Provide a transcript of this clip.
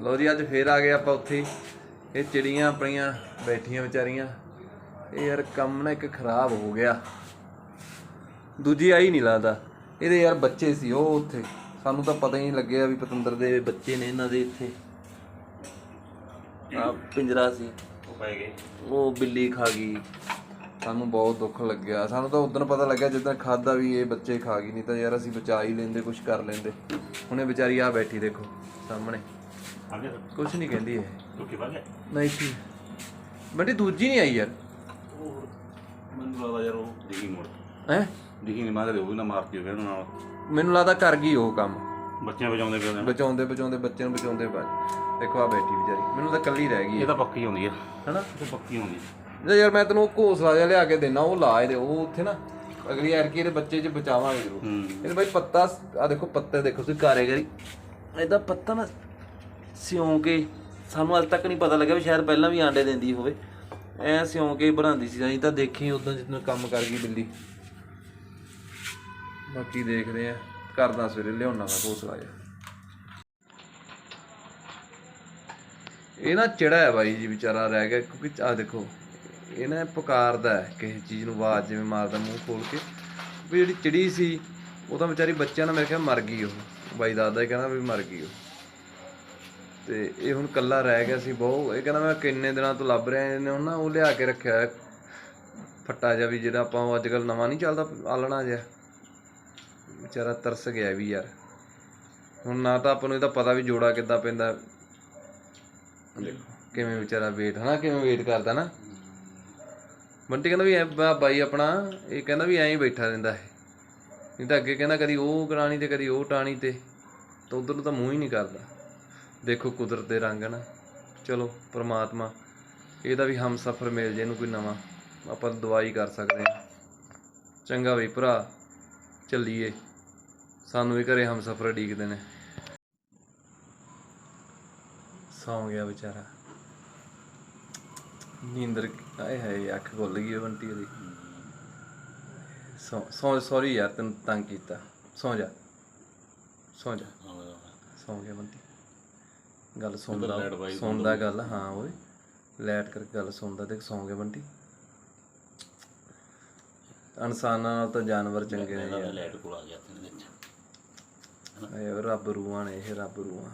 ਲੋ ਜੀ ਅੱਜ ਫੇਰ ਆ ਗਏ ਆਪਾਂ ਉੱਥੇ। ਇਹ ਚਿੜੀਆਂ ਆਪਣੀਆਂ ਬੈਠੀਆਂ ਵਿਚਾਰੀਆਂ। ਇਹ ਯਾਰ ਕੰਮ ਨਾ ਇੱਕ ਖਰਾਬ ਹੋ ਗਿਆ। ਦੂਜੀ ਆਈ ਨਹੀਂ ਲੱਗਦਾ। ਇਹਦੇ ਯਾਰ ਬੱਚੇ ਸੀ ਉਹ ਉੱਥੇ। ਸਾਨੂੰ ਤਾਂ ਪਤਾ ਹੀ ਨਹੀਂ ਲੱਗਿਆ ਵੀ ਪਤੰਦਰ ਦੇ ਬੱਚੇ ਨੇ ਇਹਨਾਂ ਦੇ ਇੱਥੇ। ਆ ਪਿੰਜਰਾ ਸੀ। ਉਹ ਪੈ ਗਏ। ਉਹ ਬਿੱਲੀ ਖਾ ਗਈ। ਸਾਨੂੰ ਬਹੁਤ ਦੁੱਖ ਲੱਗਿਆ। ਸਾਨੂੰ ਤਾਂ ਉਦੋਂ ਪਤਾ ਲੱਗਿਆ ਜਦੋਂ ਖਾਦਾ ਵੀ ਇਹ ਬੱਚੇ ਖਾ ਗਈ ਨਹੀਂ ਤਾਂ ਯਾਰ ਅਸੀਂ ਬਚਾ ਹੀ ਲੈਂਦੇ ਕੁਝ ਕਰ ਲੈਂਦੇ। ਹੁਣ ਇਹ ਵਿਚਾਰੀ ਆ ਬੈਠੀ ਦੇਖੋ ਸਾਹਮਣੇ। ਕੁਝ ਨਹੀਂ ਕਹਿੰਦੀ ਇਹ। ਨਹੀਂ ਸੀ ਬੰਟੀ ਦੂਜੀ ਨਹੀਂ ਆਈ ਯਾਰ। ਮੈਨੂੰ ਲੱਗਦਾ ਯਾਰ ਉਹ ਦਿਹੀ ਮੋੜ। ਹੈ? ਦਿਹੀ ਨਹੀਂ ਮਾਰਦੇ ਉਹ ਵੀ ਨਾ ਮਾਰਤੀ ਹੋਵੇ ਉਹਨਾਂ ਨਾਲ। ਮੈਨੂੰ ਲੱਗਦਾ ਕਰ ਗਈ ਉਹ ਕੰਮ। ਬੱਚਿਆਂ ਵਜਾਉਂਦੇ ਪਏ ਬਚਾਉਂਦੇ ਬਚਾਉਂਦੇ ਬੱਚੇ ਨੂੰ ਬਚਾਉਂਦੇ ਬਾਅਦ। ਦੇਖੋ ਆ ਬੈਠੀ ਵਿਚਾਰੀ। ਮੈਨੂੰ ਤਾਂ ਕੱਲੀ ਰਹਿ ਗਈ ਇਹ ਤਾਂ ਪੱਕੀ ਹੁੰਦੀ ਆ ਹੈਨਾ? ਇਹ ਪੱਕੀ ਹੁੰਦੀ ਆ। ਜੇ ਯਾਰ ਮੈਂ ਤੈਨੂੰ ਉਹ ਘੋਸਲਾ ਜਿਹਾ ਲਿਆ ਕੇ ਦੇਣਾ ਉਹ ਲਾ ਇਹਦੇ ਉਹ ਉੱਥੇ ਨਾ ਅਗਲੀ ਐਰ ਕੀ ਇਹਦੇ ਬੱਚੇ 'ਚ ਬਚਾਵਾਂਗੇ ਜ਼ਰੂਰ। ਇਹਦੇ ਬਾਈ ਪੱਤਾ ਆ ਦੇਖੋ ਪੱਤੇ ਦੇਖੋ ਤੁਸੀਂ ਕਾਰੇਗਰੀ। ਇਹਦਾ ਪੱਤਾ ਨਾ ਸਿਉਂ ਕੇ ਸਾਨੂੰ ਅੱਜ ਤੱਕ ਨਹੀਂ ਪਤਾ ਲੱਗਿਆ ਵੀ ਸ਼ਾਇਦ ਪਹਿਲਾਂ ਵੀ ਆਂਡੇ ਦਿੰਦੀ ਹੋਵੇ। ਐ ਸਿਉਂ ਕੇ ਬਣਾਉਂਦੀ ਸੀ ਅਸੀਂ ਤਾਂ ਦੇਖੀ ਉਦੋਂ ਜਿੱਦਾਂ ਕੰਮ ਕਰ ਗਈ ਬਿੱਲੀ। ਬਾਕੀ ਦੇਖਦੇ ਆ ਕਰਦਾ ਸਵੇਰੇ ਲਿਆਉਣਾ ਮੈਂ ਘੋਸਲਾ ਜਿਹਾ। ਇਹ ਨਾ ਚਿੜਾ ਹੈ ਬਾਈ ਜੀ ਵਿਚਾਰਾ ਰਹਿ ਗਿਆ ਕਿਉਂਕਿ ਆ ਦੇਖੋ ਇਹ ਨਾ ਪੁਕਾਰਦਾ ਕਿਸੇ ਚੀਜ਼ ਨੂੰ ਆਵਾਜ਼ ਜਿਵੇਂ ਮਾਰਦਾ ਮੂੰਹ ਖੋਲ ਕੇ। ਵੀ ਜਿਹੜੀ ਚਿੜੀ ਸੀ ਉਹ ਤਾਂ ਵਿਚਾਰੀ ਬੱਚਿਆਂ ਨਾਲ ਮੇਰੇ ਖਿਆਲ ਮਰ ਗਈ ਉਹ। ਬਾਈ ਦਾਦਾ ਹੀ ਕਹਿੰਦਾ ਵੀ ਮਰ ਗਈ ਉਹ। ਤੇ ਇਹ ਹੁਣ ਕੱਲਾ ਰਹਿ ਗਿਆ ਸੀ ਬਹੁ। ਇਹ ਕਹਿੰਦਾ ਮੈਂ ਕਿੰਨੇ ਦਿਨਾਂ ਤੋਂ ਲੱਭ ਰਿਹਾ ਇਹਨੇ ਹੁਣ ਨਾ ਉਹ ਲਿਆ ਕੇ ਰੱਖਿਆ ਫੱਟਾ ਜਿਹਾ ਵੀ ਜਿਹੜਾ ਆਪਾਂ ਅੱਜ ਕੱਲ ਨਵਾਂ ਨਹੀਂ ਚੱਲਦਾ ਆਲਣਾ ਜਿਹਾ। ਵਿਚਾਰਾ ਤਰਸ ਗਿਆ ਵੀ ਯਾਰ। ਹੁਣ ਨਾ ਤਾਂ ਆਪਾਂ ਨੂੰ ਇਹਦਾ ਪਤਾ ਵੀ ਜੋੜਾ ਕਿੱਦਾਂ ਪੈਂਦਾ। ਦੇਖੋ। ਕਿਵੇਂ ਵਿਚਾਰਾ ਵੇਟ ਹਨਾ ਕਿਵੇਂ ਵੇਟ ਕਰਦਾ ਨਾ। ਬੰਟੀ ਕਹਿੰਦਾ ਵੀ ਐ ਬਾਈ ਆਪਣਾ, ਇਹ ਕਹਿੰਦਾ ਵੀ ਐਂ ਹੀ ਬੈਠਾ ਰਹਿੰਦਾ ਹੈ ਨਹੀਂ ਤਾਂ ਅੱਗੇ ਕਹਿੰਦਾ ਕਦੀ ਉਹ ਕਰਾਣੀ ਤੇ, ਕਦੀ ਉਹ ਟਾਣੀ ਤੇ। ਤਾਂ ਉਧਰ ਨੂੰ ਤਾਂ ਮੂੰਹ ਹੀ ਨਹੀਂ ਕਰਦਾ। ਦੇਖੋ ਕੁਦਰਤ ਦੇ ਰੰਗ ਨਾ। ਚਲੋ, ਪ੍ਰਮਾਤਮਾ ਇਹਦਾ ਵੀ ਹਮਸਫਰ ਮਿਲ ਜੇ ਇਹਨੂੰ ਕੋਈ ਨਵਾਂ। ਆਪਾਂ ਦਵਾਈ ਕਰ ਸਕਦੇ ਹਾਂ। ਚੰਗਾ ਬਈ ਭਰਾ, ਚੱਲੀਏ। ਸਾਨੂੰ ਵੀ ਘਰੇ ਹਮਸਫਰ ਡੀਕਦੇ ਨੇ। ਸੌਂ ਗਿਆ ਵਿਚਾਰਾ। ਨੀਂਦਰ ਆਏ ਹਾਏ ਅੱਖ ਖੁੱਲ ਗਈ ਉਹ ਬੰਟੀ ਦੀ ਸੌ ਸੌ ਸੌਰੀ ਯਾਰ ਤੈਨੂੰ ਤੰਗ ਕੀਤਾ। ਸੌਂ ਜਾ। ਸੌਂ ਜਾ। ਸੌਂ ਗਿਆ ਬੰਟੀ। ਗੱਲ ਸੁਣਦਾ ਲੈਟ ਸੁਣਦਾ ਗੱਲ ਹਾਂ ਓਏ। ਲੈਟ ਕਰਕੇ ਗੱਲ ਸੁਣਦਾ ਤੇ ਸੌਂ ਗਿਆ ਬੰਟੀ। ਇਨਸਾਨਾਂ ਨਾਲ ਤਾਂ ਜਾਨਵਰ ਚੰਗੇ ਨੇ ਯਾਰ। ਲਾਈਟ ਕੋਲ ਆ ਗਿਆ ਤੇ ਵਿੱਚ। ਇਹ ਰੱਬ ਰੂਹਾਂ ਨੇ ਇਹ ਰੱਬ ਰੂਹਾਂ।